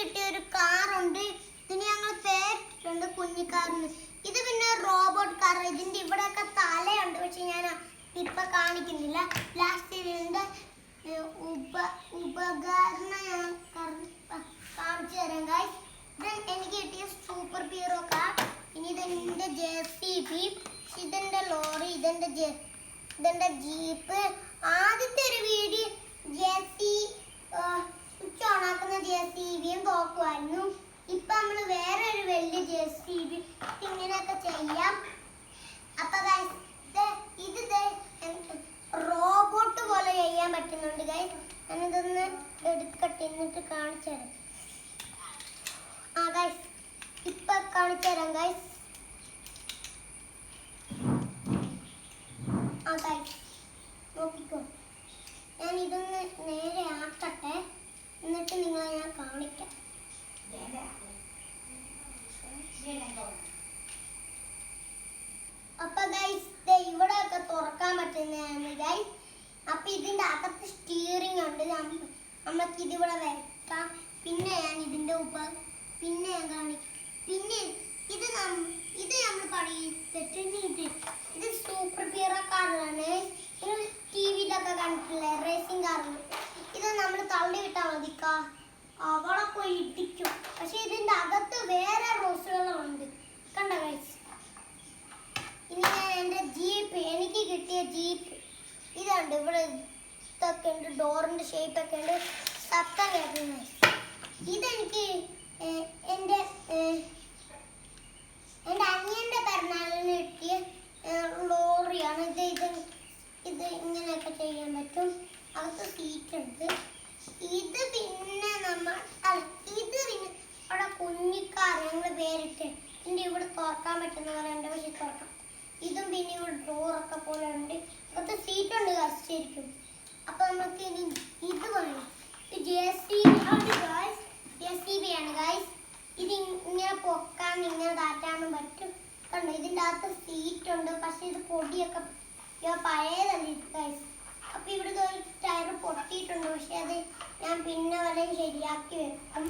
കിട്ടിയ ഒരു കാറുണ്ട് ഇതിന് ഞങ്ങൾ പേരിട്ടുണ്ട് കുഞ്ഞിക്കാറിന് ഇത് പിന്നെ റോബോട്ട് കാർ ഇതിന്റെ ഇവിടെയൊക്കെ തലയുണ്ട്. പക്ഷെ ഞാൻ ഇപ്പൊ കാണിക്കുന്നില്ല. ലാസ്റ്റ് ഇതിന്റെ ഉപ ഉപകരണം ഞാൻ കാണിച്ചു തരാം ഗായ്സ് ഇത് എനിക്ക് കിട്ടിയ സൂപ്പർ ഹീറോ കാർ ഇനി ഇതെന്റെ ജെ സി ബി ഇതെന്റെ ലോറി ഇതെന്റെ ജെ ഇതെന്റെ ജീപ്പ് ആദ്യത്തെ ഒരു video J C switch on ആക്കുന്ന ജെ സി ബിയും തോക്കുമായിരുന്നു ഇപ്പൊ വേറെ ഒരു വലിയ ജെ സി ബി ഇങ്ങനെയൊക്കെ ചെയ്യാം. അപ്പൊ ഇത് റോബോട്ട് പോലെ ചെയ്യാൻ പറ്റുന്നുണ്ട് ഗൈസ് ഞാനിതൊന്ന് എടുക്കട്ടെ എന്നിട്ട് കാണിച്ചു തരാം. ആ ഗൈസ് ഇപ്പൊ കാണിച്ചു തരാം ഗൈസ് ആ ഗൈസ് നോക്കിക്കോ. ഞാൻ ഇതൊന്ന് നേരെ ആക്കട്ടെ എന്നിട്ട് നിങ്ങളെ ഞാൻ കാണിക്കാം അപ്പൊ ഗൈസ് ഇവിടെ ഒക്കെ പറ്റുന്നതാണ് ഗൈസ് അപ്പൊ ഇതിന്റെ അകത്ത് സ്റ്റിയറിംഗ് ഉണ്ട്. നമുക്ക് ഇതിവിടെ വെക്കാം. പിന്നെ ഞാൻ ഇതിന്റെ ഉപ പിന്നെ ഞാൻ കാണിക്കും പിന്നെ ഇത് നമ്മ ഇത് നമ്മൾ പറയുന്നത് ഇത് സൂപ്പർ ഹീറോ കാറാണ് ടി വിയിലൊക്കെ കണ്ടിട്ടില്ലേ? റേസിംഗ് കാറിൽ ഇത് നമ്മൾ തള്ളി വിട്ടാൽ മതിക്കാ. അവളൊക്കെ ഇടിക്കും. പക്ഷെ ഇതിന്റെ അകത്ത് വേറെ റോസുകളുണ്ട് കണ്ട കഴിച്ച് ഇനി ഞാൻ എന്റെ ജീപ്പ് എനിക്ക് കിട്ടിയ ജീപ്പ് ഇതുണ്ട് ഇവിടെ ഇതൊക്കെ ഉണ്ട് ഡോറിന്റെ ഷേപ്പ് ഒക്കെ ഉണ്ട്. സത്തം കേൾക്കുന്നത് ഇതെനിക്ക് എന്റെ എന്റെ അനിയന്റെ പിറന്നാളിന് കിട്ടിയ ലോറിയാണ്. ഇത് ഇത് ഇത് ഇങ്ങനെയൊക്കെ ചെയ്യാൻ പറ്റും. അകത്ത് സീറ്റ് ഉണ്ട്. ഇത് പിന്നെ നമ്മൾ ഇത് പിന്നെ അവിടെ കുഞ്ഞിക്കാർ ഞങ്ങൾ പേരിട്ട്. എന്റെ ഇവിടെ തുറക്കാൻ പറ്റുന്ന ഉണ്ട് പക്ഷെ തുറക്കാം. ഡോറൊക്കെ പോലെ ഉണ്ട്. അകത്ത് സീറ്റ് ഉണ്ട് ശരിക്കും. അപ്പൊ നമുക്ക് ഇനി ഇത് വേണം. ഗായ്സ് ആണ് ഗായ്സ് ഇത് ഇങ്ങനെ പൊക്കാൻ ഇങ്ങനെ താറ്റാനും പറ്റും. കണ്ടോ? ഇതിന്റെ അകത്ത് സീറ്റ് ഉണ്ട്. പക്ഷെ ഇത് പൊടിയൊക്കെ പഴയതല്ല പഴയതല്ലേ ഗൈസ് അപ്പൊ ഇവിടുത്തെ ഒരു ടയർ പൊട്ടിയിട്ടുണ്ട്. പക്ഷെ അത് ഞാൻ പിന്നെ വരെ ശരിയാക്കി വെക്കും.